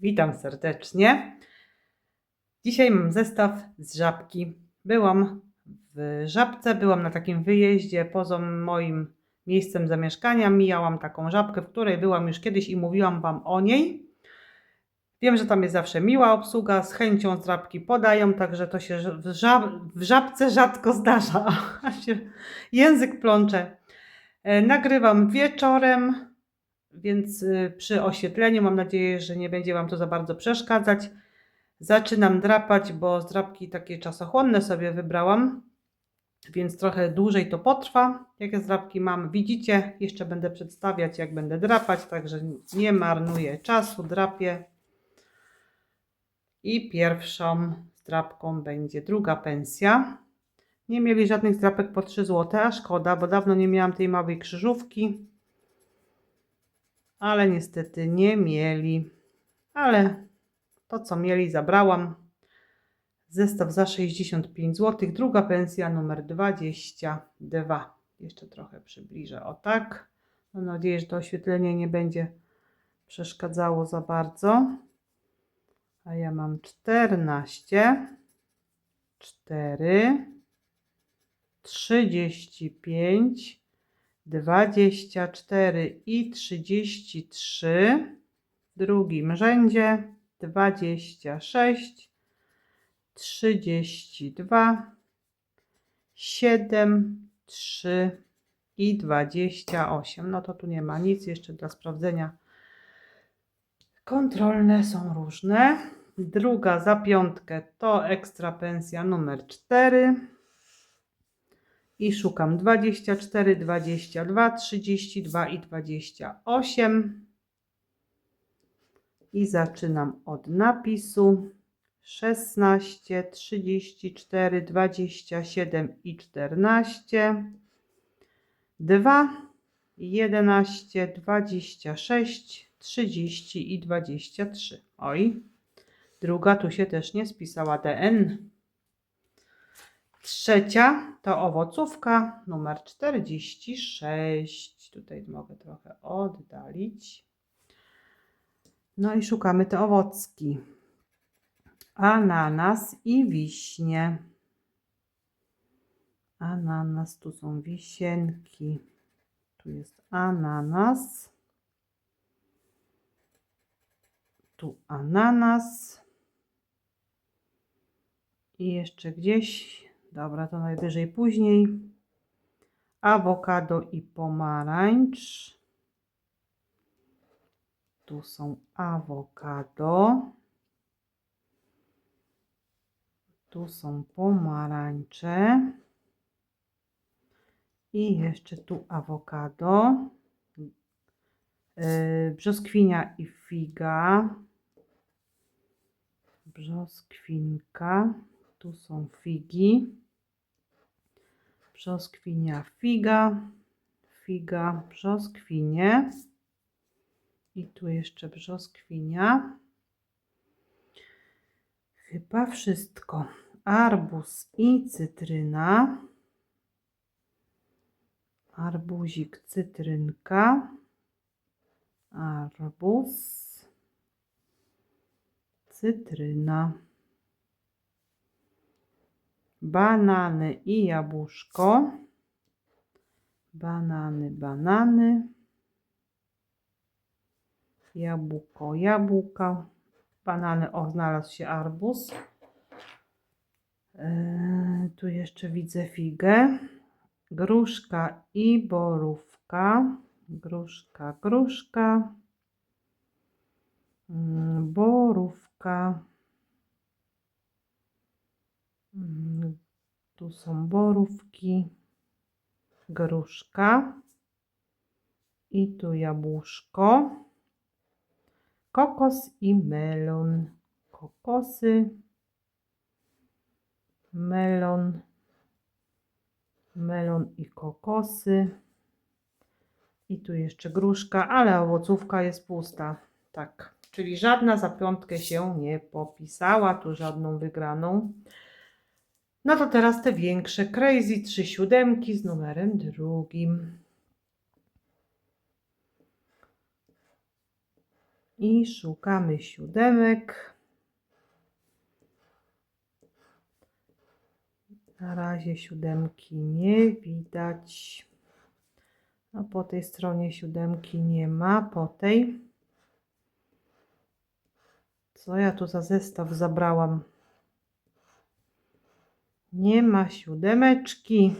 Witam serdecznie. Dzisiaj mam zestaw z żabki. Byłam w żabce, byłam na takim wyjeździe poza moim miejscem zamieszkania. Mijałam taką żabkę, w której byłam już kiedyś i mówiłam Wam o niej. Wiem, że tam jest zawsze miła obsługa, z chęcią z żabki podają, także to się w, żab w żabce rzadko zdarza. Język plącze. E, Nagrywam wieczorem, więc y, przy oświetleniu mam nadzieję, że nie będzie Wam to za bardzo przeszkadzać. Zaczynam drapać, bo z drapki takie czasochłonne sobie wybrałam, więc trochę dłużej to potrwa. Jakie drapki mam, widzicie. Jeszcze będę przedstawiać, jak będę drapać, także nie marnuję czasu, drapię. I pierwszą zdrapką będzie druga pensja. Nie mieli żadnych zdrapek po 3 zł, a szkoda, bo dawno nie miałam tej małej krzyżówki ale niestety nie mieli. Ale to, co mieli, zabrałam. Zestaw za 65 zł. Druga pensja numer 22. Jeszcze trochę przybliżę. O tak. Mam nadzieję, że to oświetlenie nie będzie przeszkadzało za bardzo. A ja mam 14, 4, 35, 24 i 33, w drugim rzędzie 26, 32, 7, 3 i 28. No to tu nie ma nic jeszcze dla sprawdzenia. Kontrolne są różne. Druga za piątkę to ekstra pensja numer 4 i szukam 24, 22, 32 i 28 i zaczynam od napisu. 16, 34, 27 i 14 2 11, 26, 30 i 23. Oj, druga tu się też nie spisała. DN. Trzecia to owocówka numer 46. Tutaj mogę trochę oddalić. No i szukamy te owocki. Ananas i wiśnie. Ananas, tu są wisienki. Tu jest ananas. Tu ananas. I jeszcze gdzieś Dobra, to najwyżej później. Awokado i pomarańcz. Tu są awokado. Tu są pomarańcze. I jeszcze tu awokado. Yy, brzoskwinia i figa. Brzoskwinka. Tu są figi. Brzoskwinia, figa. Figa, brzoskwinie. I tu jeszcze brzoskwinia. Chyba wszystko. Arbuz i cytryna. Arbuzik, cytrynka. Arbuz. Cytryna banany i jabłuszko. Banany, banany. Jabłko, jabłka. Banany, o, znalazł się arbuz. Yy, tu jeszcze widzę figę. Gruszka i borówka. Gruszka, gruszka. Yy, borówka. Mm, tu są borówki, gruszka i tu jabłuszko, kokos i melon. Kokosy, melon, melon i kokosy. I tu jeszcze gruszka, ale owocówka jest pusta. Tak, czyli żadna za piątkę się nie popisała, tu żadną wygraną. No to teraz te większe Crazy 3 siódemki z numerem drugim. I szukamy siódemek. Na razie siódemki nie widać. A po tej stronie siódemki nie ma. Po tej. Co ja tu za zestaw zabrałam? Nie ma siódemeczki.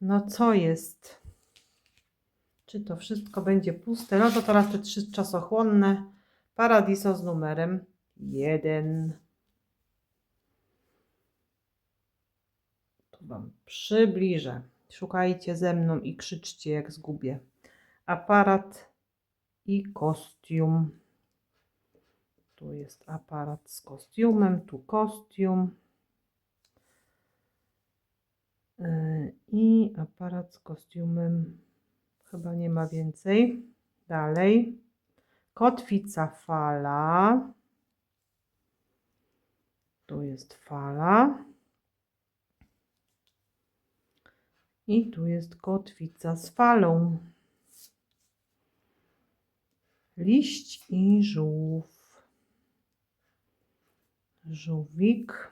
No co jest? Czy to wszystko będzie puste? No to teraz te trzy czasochłonne. Paradiso z numerem 1. Tu Wam przybliżę. Szukajcie ze mną i krzyczcie jak zgubię. Aparat i kostium. Tu jest aparat z kostiumem, tu kostium. Yy, I aparat z kostiumem. Chyba nie ma więcej. Dalej. Kotwica fala. Tu jest fala. I tu jest kotwica z falą. Liść i żółw. Żółwik.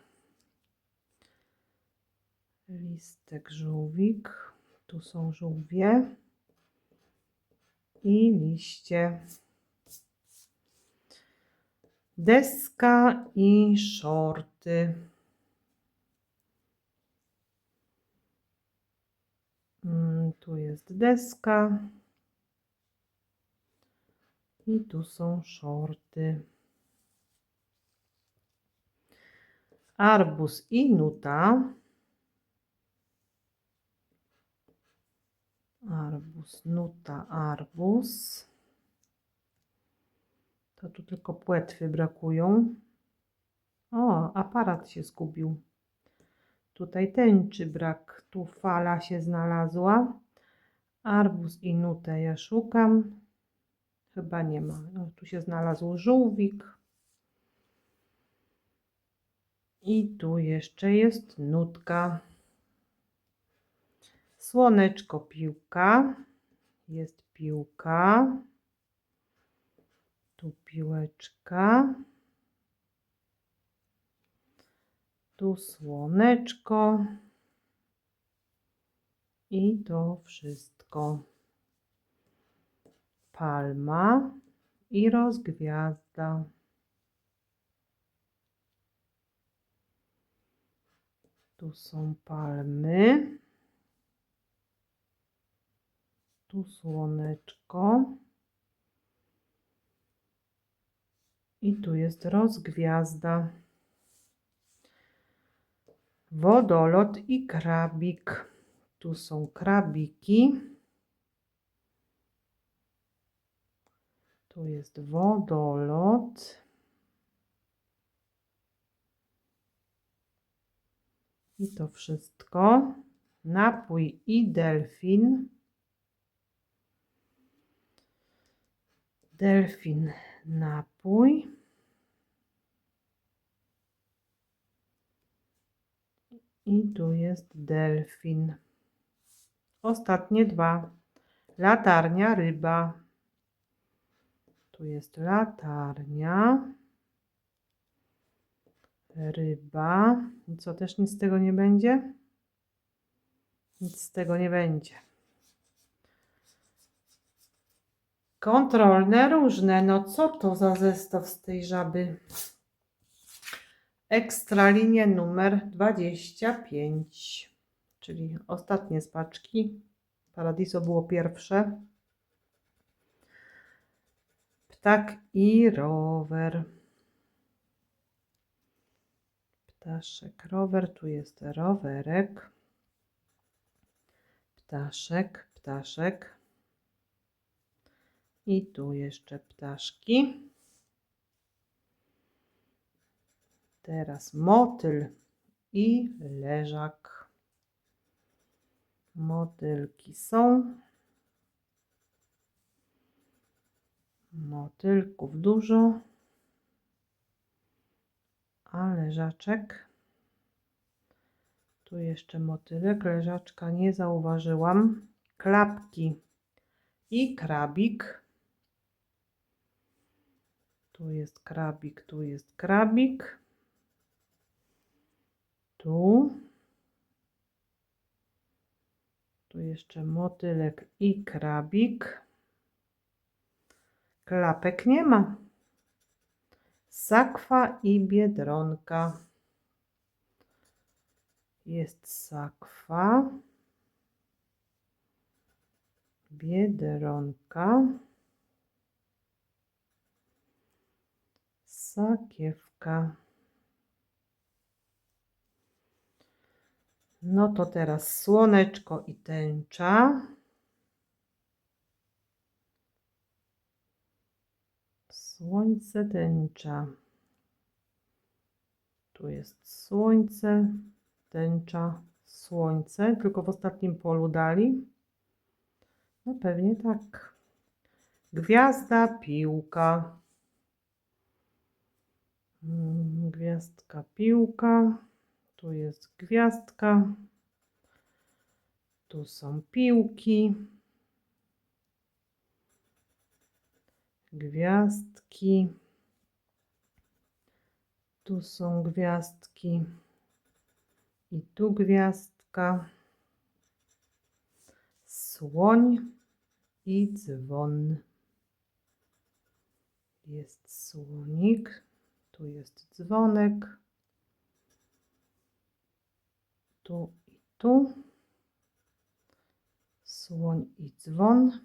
Listek żółwik. Tu są żółwie. I liście. Deska i shorty. Mm, Tu jest deska. I tu są shorty. Arbus i nuta. Arbus, nuta, arbus. To tu tylko płetwy brakują. O, aparat się zgubił. Tutaj tęczy brak, tu fala się znalazła. Arbus i nutę ja szukam. Chyba nie ma. No, tu się znalazł żółwik. I tu jeszcze jest nutka. Słoneczko, piłka. Jest piłka. Tu piłeczka. Tu słoneczko. I to wszystko. Palma i rozgwiazda. Tu są palmy. Tu słoneczko. I tu jest rozgwiazda. Wodolot i krabik. Tu są krabiki. Tu jest wodolot. I to wszystko. Napój i delfin. Delfin, napój. I tu jest delfin. Ostatnie dwa. Latarnia, ryba. Tu jest latarnia. Ryba. I co, też nic z tego nie będzie? Nic z tego nie będzie. Kontrolne różne. No co to za zestaw z tej żaby? Ekstralinie numer 25. Czyli ostatnie z paczki. Paradiso było pierwsze. Ptak i rower. Ptaszek, rower, tu jest rowerek. Ptaszek, ptaszek. I tu jeszcze ptaszki. Teraz motyl i leżak. Motylki są. Motylków dużo. A leżaczek. Tu jeszcze motylek. Leżaczka nie zauważyłam. Klapki i krabik. Tu jest krabik, tu jest krabik. Tu. Tu jeszcze motylek i krabik. Klapek nie ma. Sakwa i biedronka. Jest sakwa. Biedronka. Sakiewka. No to teraz słoneczko i tęcza. Słońce, tęcza. Tu jest słońce, tęcza, słońce. Tylko w ostatnim polu dali. No pewnie tak. Gwiazda, piłka. Mm, Gwiazdka, piłka. Tu jest gwiazdka. Tu są piłki. Gwiazdki. Tu są gwiazdki. I tu gwiazdka. Słoń i dzwon. Jest słonik. Tu jest dzwonek. Tu i tu. Słoń i dzwon.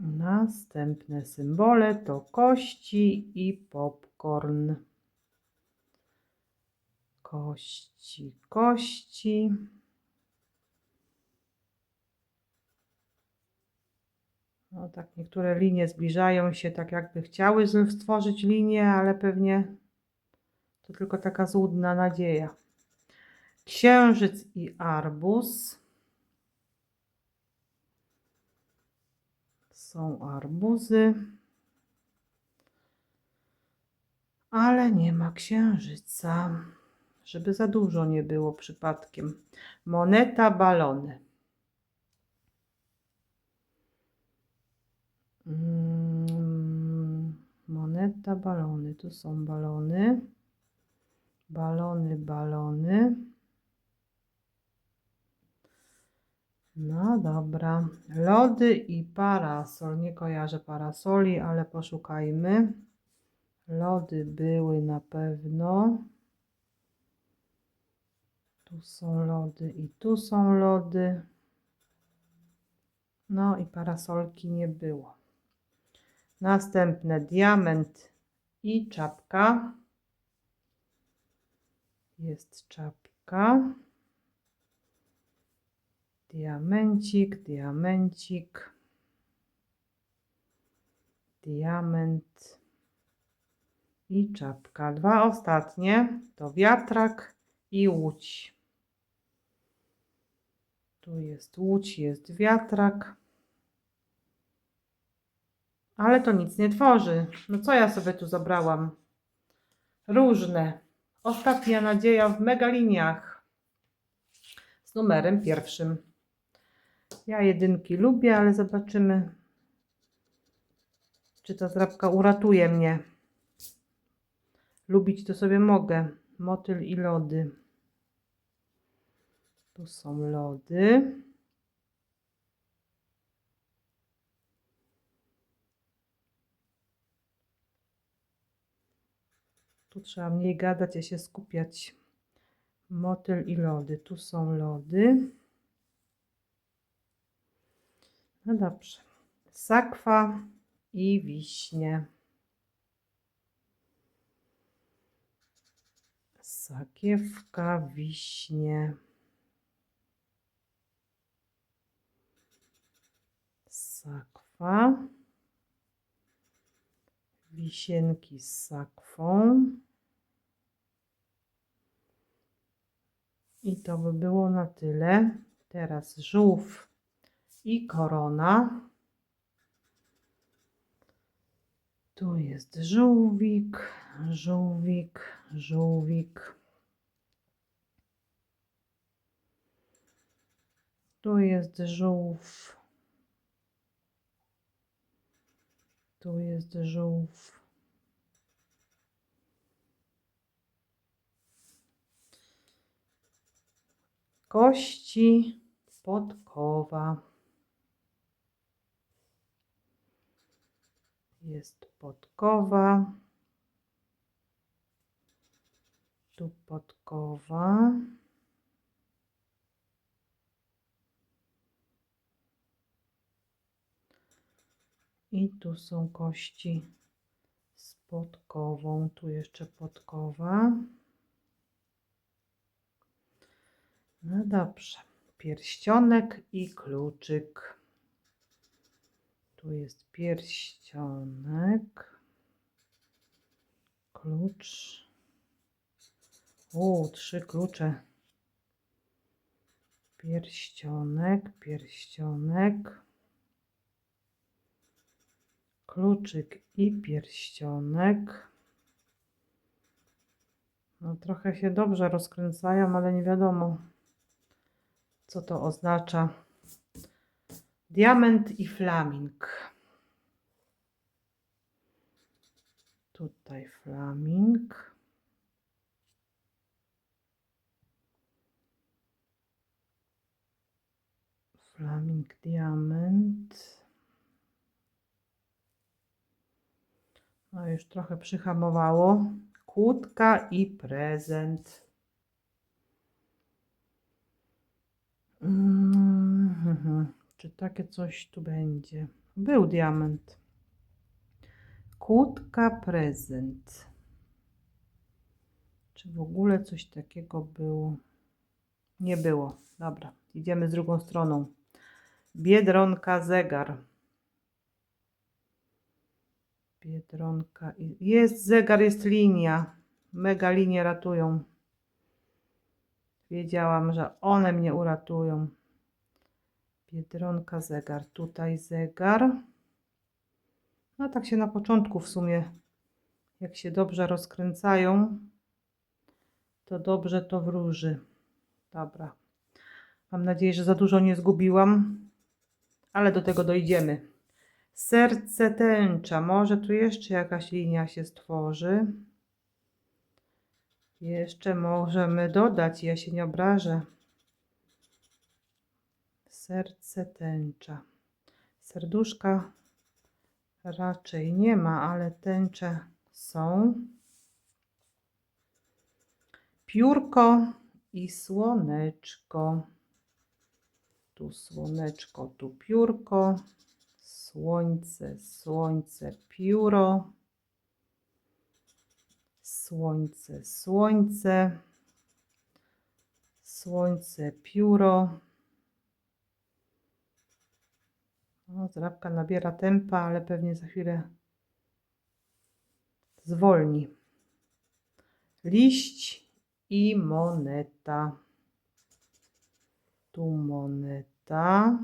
Następne symbole to kości i popcorn. Kości, kości. No tak, niektóre linie zbliżają się, tak jakby chciały stworzyć linię, ale pewnie to tylko taka złudna nadzieja. Księżyc i arbuz. Są arbuzy. Ale nie ma księżyca, żeby za dużo nie było przypadkiem. Moneta, balony. Mm, Moneta, balony. Tu są balony. Balony, balony. No dobra. Lody i parasol. Nie kojarzę parasoli, ale poszukajmy. Lody były na pewno. Tu są lody i tu są lody. No i parasolki nie było. Następne diament i czapka. Jest czapka. Diamencik, diamencik. Diament i czapka. Dwa ostatnie to wiatrak i łódź. Tu jest łódź, jest wiatrak. Ale to nic nie tworzy. No co ja sobie tu zabrałam? Różne. Ostatnia nadzieja w megaliniach. Z numerem pierwszym. Ja jedynki lubię, ale zobaczymy, czy ta zrabka uratuje mnie. Lubić to sobie mogę. Motyl i lody. Tu są lody. Tu trzeba mniej gadać, a się skupiać. Motyl i lody. Tu są lody. No dobrze. Sakwa i wiśnie. Sakiewka, wiśnie. Sakwa. Wisienki z sakwą. I to by było na tyle. Teraz żółw i korona. Tu jest żółwik, żółwik, żółwik. Tu jest żółw. Tu jest żółw. Kości podkowa. Jest podkowa. Tu podkowa. I tu są kości z podkową. Tu jeszcze podkowa. No dobrze. Pierścionek i kluczyk. Tu jest pierścionek. Klucz. O, trzy klucze. Pierścionek, pierścionek. Kluczyk i pierścionek. No trochę się dobrze rozkręcają, ale nie wiadomo co to oznacza. Diament i flaming. Tutaj flaming. Flaming diament. No już trochę przyhamowało. Kłódka i prezent. Mhm. Czy takie coś tu będzie? Był diament. Kłódka prezent. Czy w ogóle coś takiego było? Nie było. Dobra, idziemy z drugą stroną. Biedronka zegar. Biedronka. Jest zegar, jest linia. Mega linie ratują. Wiedziałam, że one mnie uratują. Biedronka, zegar. Tutaj zegar. No tak się na początku w sumie, jak się dobrze rozkręcają, to dobrze to wróży. Dobra. Mam nadzieję, że za dużo nie zgubiłam, ale do tego dojdziemy. Serce tęcza. Może tu jeszcze jakaś linia się stworzy. Jeszcze możemy dodać, ja się nie obrażę. Serce tęcza. Serduszka raczej nie ma, ale tęcze są. Piórko i słoneczko. Tu słoneczko, tu piórko. Słońce, słońce, pióro. Słońce, słońce. Słońce, pióro. O, zrabka nabiera tempa, ale pewnie za chwilę zwolni. Liść i moneta. Tu moneta.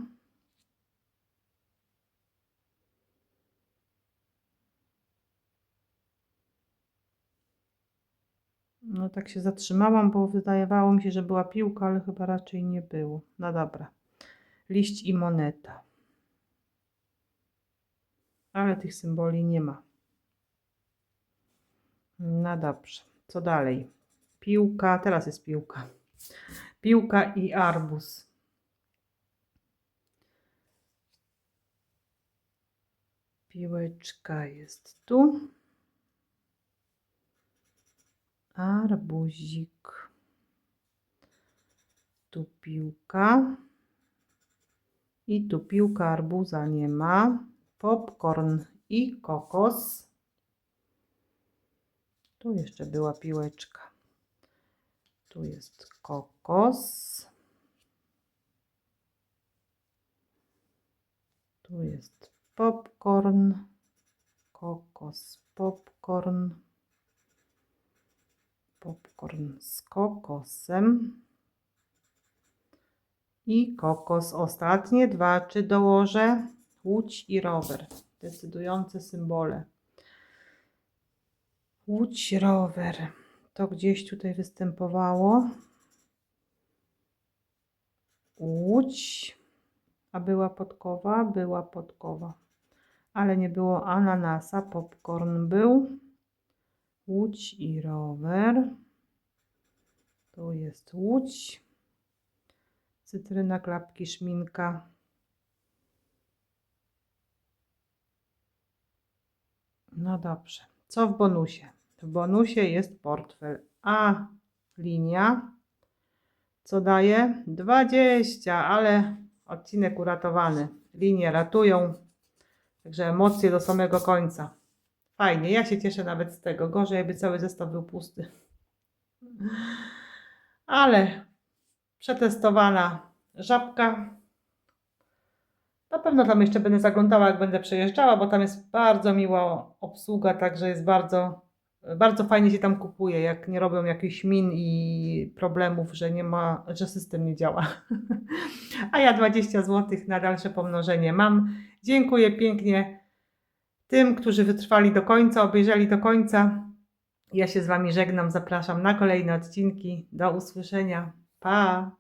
No tak się zatrzymałam, bo wydawało mi się, że była piłka, ale chyba raczej nie było. No dobra. Liść i moneta. Ale tych symboli nie ma. No dobrze. Co dalej? Piłka. Teraz jest piłka. Piłka i arbuz. Piłeczka jest tu. Arbuzik. Tu piłka. I tu piłka arbuza nie ma. Popcorn i kokos. Tu jeszcze była piłeczka. Tu jest kokos. Tu jest popcorn. Kokos, popcorn. Popcorn z kokosem. I kokos. Ostatnie dwa. Czy dołożę? Łódź i rower. Decydujące symbole. Łódź, rower. To gdzieś tutaj występowało. Łódź. A była podkowa? Była podkowa. ale nie było ananasa. Popcorn był. Łódź i rower. Tu jest łódź. Cytryna, klapki, szminka. No dobrze. Co w bonusie? W bonusie jest portfel. A linia co daje? 20, ale odcinek uratowany. Linie ratują. Także emocje do samego końca. Fajnie, ja się cieszę nawet z tego. Gorzej, jakby cały zestaw był pusty. Ale przetestowana żabka. Na pewno tam jeszcze będę zaglądała, jak będę przejeżdżała, bo tam jest bardzo miła obsługa, także jest bardzo, bardzo fajnie się tam kupuje, jak nie robią jakichś min i problemów, że nie ma, że system nie działa. A ja 20 zł na dalsze pomnożenie mam. Dziękuję pięknie tym, którzy wytrwali do końca, obejrzeli do końca. Ja się z Wami żegnam, zapraszam na kolejne odcinki. Do usłyszenia. Pa!